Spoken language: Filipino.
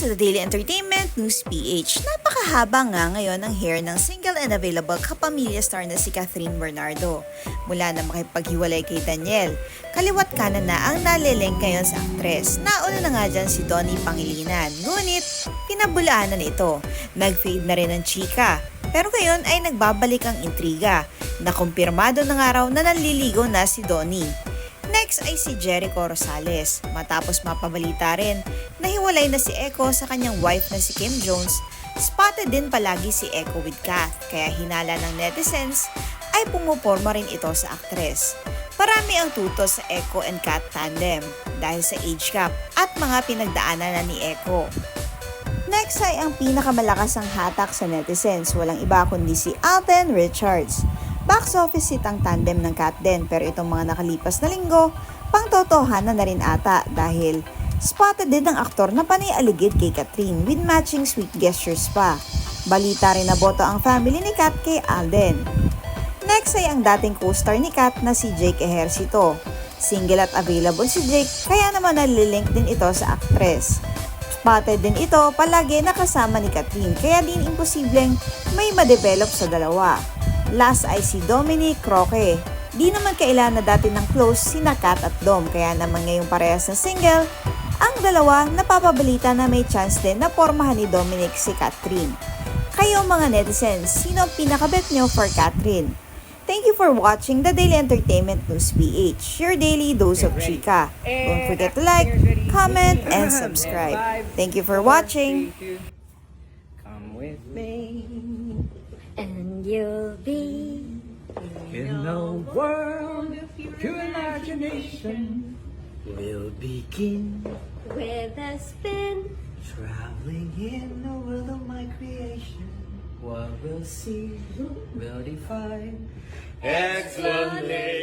to the Daily Entertainment News PH. Napakahaba nga ngayon ang hair ng single and available kapamilya star na si Catherine Bernardo. Mula na makipaghiwalay kay Daniel, kaliwat kanan na ang nalilink ngayon sa aktres. Nauna na nga dyan si Donnie Pangilinan. Ngunit, pinabulaan na ito. Nag-fade na rin ang chika. Pero ngayon ay nagbabalik ang intriga. Nakumpirmado na nga raw na nanliligo na si Donnie. Next ay si Jericho Rosales. Matapos mapabalita rin na hiwalay na si Echo sa kanyang wife na si Kim Jones, spotted din palagi si Echo with Kath kaya hinala ng netizens ay pumuporma rin ito sa aktres. Parami ang tuto sa Echo and Kath tandem dahil sa age gap at mga pinagdaanan na ni Echo. Next ay ang pinakamalakas ang hatak sa netizens, walang iba kundi si Alden Richards. Box office hit ang tandem ng Kat din pero itong mga nakalipas na linggo, pangtotohanan na rin ata dahil spotted din ng aktor na panay aligid kay Catherine with matching sweet gestures pa. Balita rin na boto ang family ni Kat kay Alden. Next ay ang dating co-star ni Kat na si Jake Ejercito. Single at available si Jake kaya naman nalilink din ito sa actress. Spotted din ito palagi nakasama ni Catherine kaya din imposibleng may ma-develop sa dalawa. Last ay si Dominic Roque. Di naman kailan na dati ng close si Kat at Dom kaya naman ngayong parehas na single, ang dalawa napapabalita na may chance din na pormahan ni Dominic si Catherine. Kayo mga netizens, sino ang pinakabet nyo for Catherine? Thank you for watching the Daily Entertainment News PH, your daily dose of chika. Don't forget to like, comment, and subscribe. Thank you for watching. Come with me And you'll be in the world of pure imagination. We'll begin with a spin. traveling in the world of my creation. What we'll see will define explanation.